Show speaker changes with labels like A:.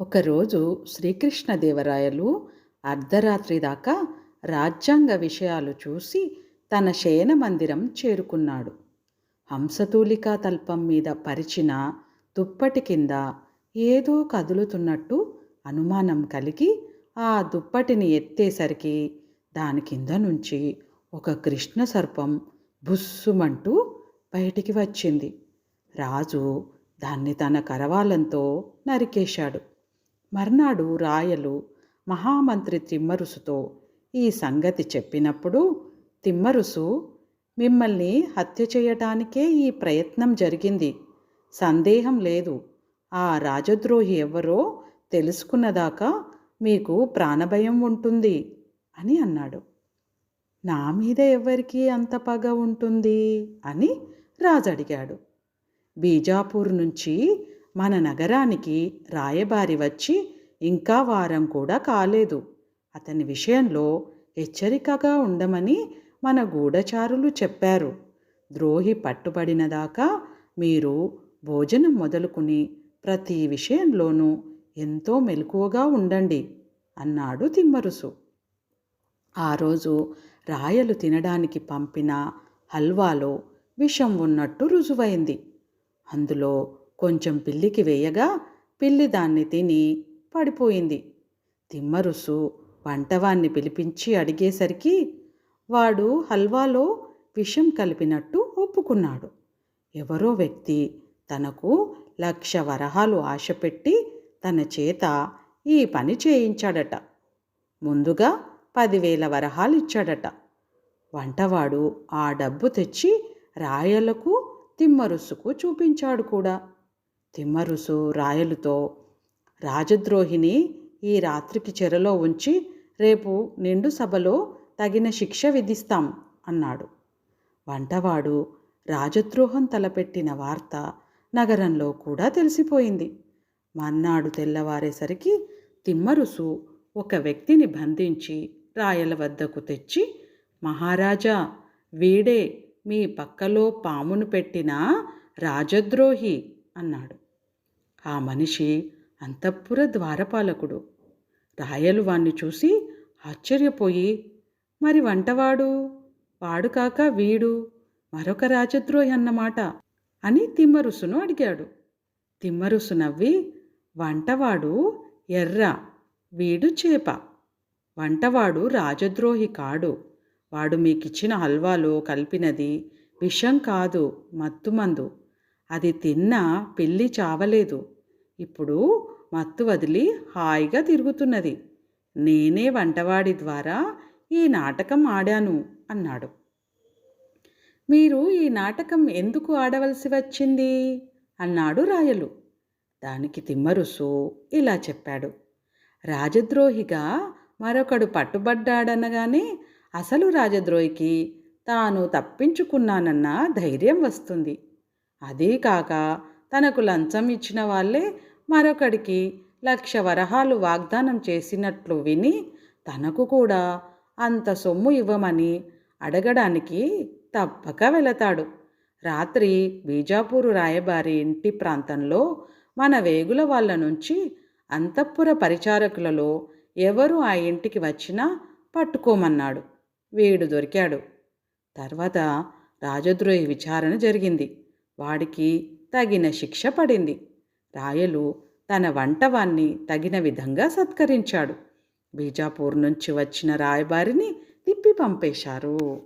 A: ఒకరోజు శ్రీకృష్ణదేవరాయలు అర్ధరాత్రి దాకా రాజ్యాంగ విషయాలు చూసి తన శయన మందిరం చేరుకున్నాడు. హంసతూలికా తల్పం మీద పరిచిన దుప్పటి కింద ఏదో కదులుతున్నట్టు అనుమానం కలిగి ఆ దుప్పటిని ఎత్తేసరికి దాని కింద నుంచి ఒక కృష్ణ సర్పం బుస్సుమంటూ బయటికి వచ్చింది. రాజు దాన్ని తన కరవాలంతో నరికేశాడు. మర్నాడు రాయలు మహామంత్రి తిమ్మరుసుతో ఈ సంగతి చెప్పినప్పుడు తిమ్మరుసు మిమ్మల్ని హత్య చేయటానికే ఈ ప్రయత్నం జరిగింది. సందేహం లేదు. ఆ రాజద్రోహి ఎవరో తెలుసుకున్నదాకా మీకు ప్రాణభయం ఉంటుంది అని అన్నాడు. నా మీద ఎవరికి అంత పగ ఉంటుంది అని రాజు అడిగాడు. బీజాపూర్ నుంచి మన నగరానికి రాయబారి వచ్చి ఇంకా వారం కూడా కాలేదు. అతని విషయంలో హెచ్చరికగా ఉండమని మన గూఢచారులు చెప్పారు. ద్రోహి పట్టుబడిన దాకా మీరు భోజనం మొదలుకుని ప్రతి విషయంలోనూ ఎంతో మెలకువగా ఉండండి అన్నాడు తిమ్మరుసు. ఆ రోజు రాయలు తినడానికి పంపిన హల్వాలో విషం ఉన్నట్టు రుజువైంది. అందులో కొంచెం పిల్లికి వేయగా పిల్లి దాన్ని తిని పడిపోయింది. తిమ్మరుసు వంటవాన్ని పిలిపించి అడిగేసరికి వాడు హల్వాలో విషం కలిపినట్టు ఒప్పుకున్నాడు. ఎవరో వ్యక్తి తనకు లక్ష వరహాలు ఆశపెట్టి తన చేత ఈ పని చేయించాడట. ముందుగా పదివేల వరహాలు ఇచ్చాడట వంటవాడు ఆ డబ్బు తెచ్చి రాయలకు తిమ్మరుసుకు చూపించాడు కూడా. తిమ్మరుసు రాయలుతో రాజద్రోహిని ఈ రాత్రికి చెరలో ఉంచి రేపు నిండు సభలో తగిన శిక్ష విధిస్తాం అన్నాడు. వంటవాడు రాజద్రోహం తలపెట్టిన వార్త నగరంలో కూడా తెలిసిపోయింది. మన్నాడు తెల్లవారేసరికి తిమ్మరుసు ఒక వ్యక్తిని బంధించి రాయల వద్దకు తెచ్చి మహారాజా వీడే మీ పక్కలో పామును పెట్టిన రాజద్రోహి అన్నాడు. ఆ మనిషి అంతఃపుర ద్వారపాలకుడు. రాయలు వాణ్ణి చూసి ఆశ్చర్యపోయి మరి వంటవాడు? వాడు కాక వీడు? మరొక రాజద్రోహి అన్నమాట అని తిమ్మరుసును అడిగాడు. తిమ్మరుసు నవ్వి వంటవాడు ఎర్ర వీడు చేప. వంటవాడు రాజద్రోహి కాడు. వాడు మీకిచ్చిన హల్వాలో కలిపినది విషం కాదు మత్తుమందు. అది తిన్నా పిల్లి చావలేదు. ఇప్పుడు మత్తు వదిలి హాయిగా తిరుగుతున్నది. నేనే వంటవాడి ద్వారా ఈ నాటకం ఆడాను అన్నాడు. మీరు ఈ నాటకం ఎందుకు ఆడవలసి వచ్చింది? అన్నాడు రాయలు. దానికి తిమ్మరుసు ఇలా చెప్పాడు. రాజద్రోహిగా మరొకడు పట్టుబడ్డాడనగానే అసలు రాజద్రోహికి తాను తప్పించుకున్నానన్న ధైర్యం వస్తుంది. అదీ కాక తనకు లంచం ఇచ్చిన వాళ్ళే మరొకడికి లక్ష వరహాలు వాగ్దానం చేసినట్లు విని తనకు కూడా అంత సొమ్ము ఇవ్వమని అడగడానికి తప్పక వెళతాడు. రాత్రి బీజాపూరు రాయబారి ఇంటి ప్రాంతంలో మన వేగుల వాళ్ళ నుంచి అంతఃపుర పరిచారకులలో ఎవరు ఆ ఇంటికి వచ్చినా పట్టుకోమన్నాడు. వీడు దొరికాడు. తర్వాత రాజద్రోహి విచారణ జరిగింది. వాడికి తగిన శిక్ష పడింది. రాయలు తన వంటవాన్ని తగిన విధంగా సత్కరించాడు. బీజాపూర్ నుంచి వచ్చిన రాయబారిని తిప్పి పంపేశారు.